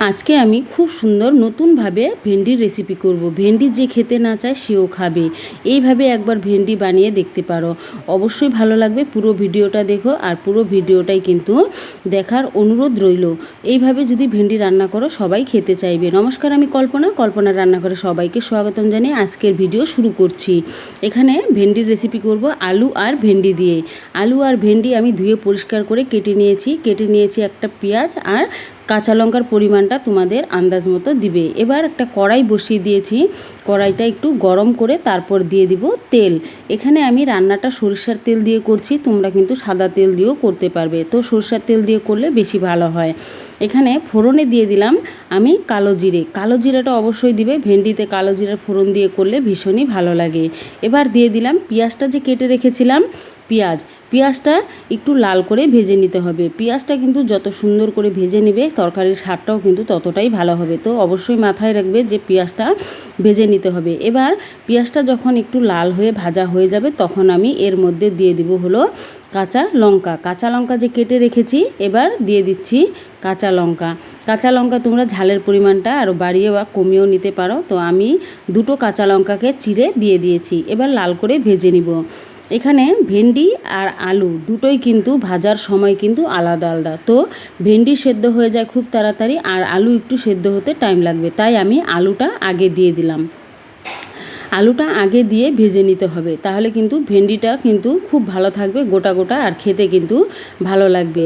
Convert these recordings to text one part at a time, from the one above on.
আজকে আমি খুব সুন্দর নতুনভাবে ভেন্ডির রেসিপি করব। ভেন্ডি যে খেতে না চায় সেও খাবে। এইভাবে একবার ভেন্ডি বানিয়ে দেখতে পারো। অবশ্যই ভালো লাগবে পুরো ভিডিওটা দেখো আর পুরো ভিডিওটাই কিন্তু দেখার অনুরোধ রইল। এইভাবে যদি ভেন্ডি রান্না করো, সবাই খেতে চাইবে। নমস্কার, আমি কল্পনা। কল্পনা রান্না করে সবাইকে স্বাগতম জানিয়ে আজকের ভিডিও শুরু করছি। এখানে ভেন্ডির রেসিপি করব আলু আর ভেন্ডি দিয়ে। আলু আর ভেন্ডি আমি ধুয়ে পরিষ্কার করে কেটে নিয়েছি। কেটে নিয়েছি একটা পেঁয়াজ আর কাঁচা লঙ্কার পরিমাণটা তোমাদের আন্দাজ মতো দিবে। এবার একটা কড়াই বসিয়ে দিয়েছি। কড়াইটা একটু গরম করে তারপর দিয়ে দিব তেল। এখানে আমি রান্নাটা সরিষার তেল দিয়ে করছি, তোমরা কিন্তু সাদা তেল দিয়েও করতে পারবে। তো সরিষার তেল দিয়ে করলে বেশি ভালো হয়। এখানে ফোড়নে দিয়ে দিলাম আমি কালো জিরে। কালো জিরেটা অবশ্যই দিবে, ভেন্ডিতে কালো জিরার ফোড়ন দিয়ে করলে ভীষণই ভালো লাগে। এবার দিয়ে দিলাম, পেঁয়াজটা যে কেটে রেখেছিলাম পেঁয়াজ। পেঁয়াজটা একটু লাল করে ভেজে নিতে হবে। পেঁয়াজটা কিন্তু যত সুন্দর করে ভেজে নেবে, তরকারির স্বাদটাও কিন্তু ততটাই ভালো হবে। তো অবশ্যই মাথায় রাখবে যে পেঁয়াজটা ভেজে নিতে হবে। এবার পেঁয়াজটা যখন একটু লাল হয়ে ভাজা হয়ে যাবে, তখন আমি এর মধ্যে দিয়ে দিব হলো কাঁচা লঙ্কা। কাঁচা লঙ্কা যে কেটে রেখেছি, এবার দিয়ে দিচ্ছি কাঁচা লঙ্কা। কাঁচা লঙ্কা তোমরা ঝালের পরিমাণটা আরও বাড়িয়ে বা কমিয়েও নিতে পারো। তো আমি দুটো কাঁচা লঙ্কাকে চিড়ে দিয়ে দিয়েছি। এবার লাল করে ভেজে নিব। এখানে ভেন্ডি আর আলু দুটোই কিন্তু ভাজার সময় কিন্তু আলাদা আলাদা। তো ভেন্ডি সেদ্ধ হয়ে যায় খুব তাড়াতাড়ি আর আলু একটু সেদ্ধ হতে টাইম লাগবে। তাই আমি আলুটা আগে দিয়ে দিলাম। আলুটা আগে দিয়ে ভেজে নিতে হবে। তাহলে কিন্তু ভেন্ডিটা কিন্তু খুব ভালো থাকবে, গোটা গোটা, আর খেতে কিন্তু ভালো লাগবে।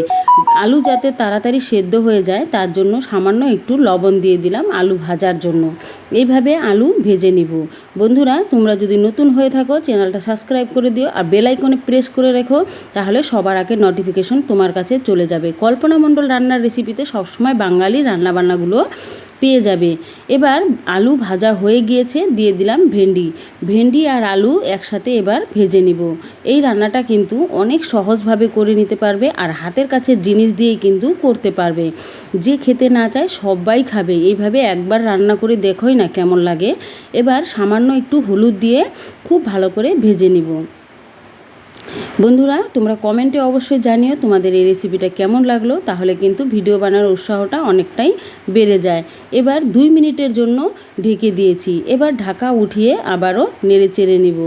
আলু যাতে তাড়াতাড়ি সেদ্ধ হয়ে যায়, তার জন্য সামান্য একটু লবণ দিয়ে দিলাম আলু ভাজার জন্য। এইভাবে আলু ভেজে নিব। বন্ধুরা, তোমরা যদি নতুন হয়ে থাকো, চ্যানেলটা সাবস্ক্রাইব করে দিও আর বেল আইকনে প্রেস করে রেখো, তাহলে সবার আগে নোটিফিকেশন তোমার কাছে চলে যাবে। কল্পনা মণ্ডল রান্নার রেসিপিতে সবসময় বাঙালি রান্নাবান্নাগুলো পেয়ে যাবে। এবার আলু ভাজা হয়ে গিয়েছে, দিয়ে দিলাম ভেন্ডি। ভেন্ডি আর আলু একসাথে এবার ভেজে নিব। এই রান্নাটা কিন্তু অনেক সহজভাবে করে নিতে পারবে আর হাতের কাছে জিনিস দিয়েই কিন্তু করতে পারবে। যে খেতে না চায় সবাই খাবে। এইভাবে একবার রান্না করে দেখোই না কেমন লাগে। এবার সামান্য একটু হলুদ দিয়ে খুব ভালো করে ভেজে নিব। বন্ধুরা, তোমরা কমেন্টে অবশ্যই জানিও তোমাদের এই রেসিপিটা কেমন লাগল, তাহলে কিন্তু ভিডিও বানানোর উৎসাহটা অনেকটাই বেড়ে যায়। এবার দুই মিনিটের জন্য ঢেকে দিয়েছি। এবার ঢাকা উঠিয়ে আবারও নেড়ে চেড়ে নিব।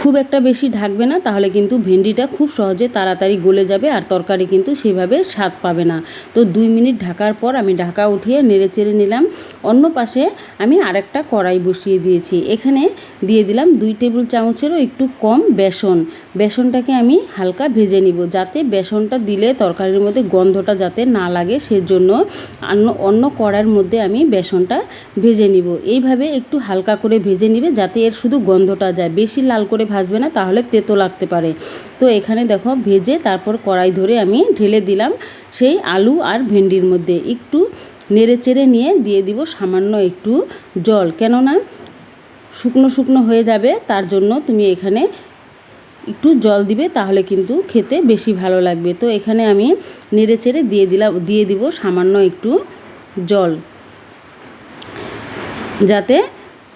খুব একটা বেশি ঢাকবে না, তাহলে কিন্তু ভেন্ডিটা খুব সহজে তাড়াতাড়ি গলে যাবে আর তরকারি কিন্তু সেভাবে স্বাদ পাবে না। তো দুই মিনিট ঢাকার পর আমি ঢাকা উঠিয়ে নেড়ে চেড়ে নিলাম। অন্য পাশে আমি আরেকটা কড়াই বসিয়ে দিয়েছি। এখানে দিয়ে দিলাম দুই টেবিল চামচেরও একটু কম বেসন। বেসনটাকে আমি হালকা ভেজে নিব যাতে বেসনটা দিলে তরকারির মধ্যে গন্ধটা যাতে না লাগে, সেজন্য অন্য কড়াইয়ের মধ্যে আমি বেসনটা ভেজে নিব। এইভাবে একটু হালকা করে ভেজে নিবে যাতে এর শুধু গন্ধটা যায়। বেশি লাল করে ভাজবে না, তাহলে তেতো লাগতে পারে। তো এখানে দেখো ভেজে তারপর কড়াই ধরে আমি ঢেলে দিলাম সেই আলু আর ভেন্ডির মধ্যে। একটু নেড়ে চেড়ে নিয়ে দিয়ে দিব সামান্য একটু জল। কেননা শুকনো শুকনো হয়ে যাবে, তার জন্য তুমি এখানে একটু জল দিবে, তাহলে কিন্তু খেতে বেশি ভালো লাগবে। তো এখানে আমি নেড়ে চেড়ে দিয়ে দিলাম, দিয়ে দিব সামান্য একটু জল। যাতে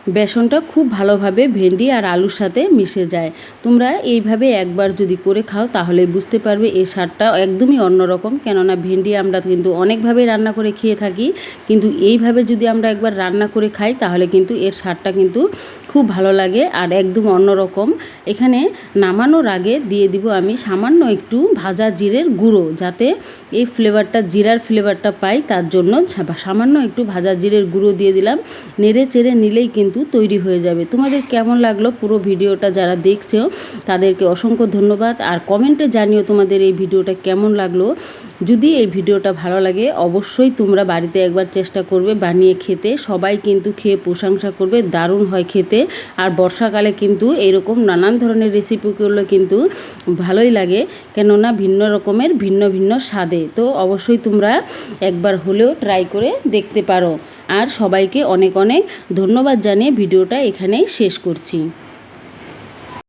বেসনটা খুব ভালোভাবে ভেন্ডি আর আলুর সাথে মিশে যায়। তোমরা এইভাবে একবার যদি করে খাও, তাহলে বুঝতে পারবে এই স্বাদটা একদমই অন্যরকম। কেননা ভেন্ডি আমরা কিন্তু অনেকভাবে রান্না করে খেয়ে থাকি। কিন্তু এইভাবে যদি আমরা একবার রান্না করে খাই, তাহলে কিন্তু এর স্বাদটা কিন্তু খুব ভালো লাগে আর একদম অন্যরকম। এখানে নামানোর আগে দিয়ে দিব আমি সামান্য একটু ভাজা জিরের গুঁড়ো, যাতে এই ফ্লেভারটা, জিরার ফ্লেভারটা পাই। তার জন্য সামান্য একটু ভাজা জিরের গুঁড়ো দিয়ে দিলাম। নেড়ে চেড়ে নিলেই কিন্তু তৈরি হয়ে যাবে। তোমাদের কেমন লাগল পুরো ভিডিওটা যারা দেখছ, তাদেরকে অসংখ্য ধন্যবাদ। আর কমেন্টে জানিও তোমাদের এই ভিডিওটা কেমন লাগল। যদি এই ভিডিওটা ভালো লাগে, অবশ্যই তোমরা বাড়িতে একবার চেষ্টা করবে বানিয়ে খেতে। সবাই কিন্তু খেয়ে প্রশংসা করবে, দারুণ হয় খেতে। আর বর্ষাকালে কিন্তু এরকম নানান ধরনের রেসিপিগুলো কিন্তু ভালোই লাগে, কেননা ভিন্ন রকমের, ভিন্ন ভিন্ন স্বাদে। তো অবশ্যই তোমরা একবার হলেও ট্রাই করে দেখতে পারো। আর সবাইকে অনেক অনেক ধন্যবাদ জানিয়ে ভিডিওটা এখানেই শেষ করছি।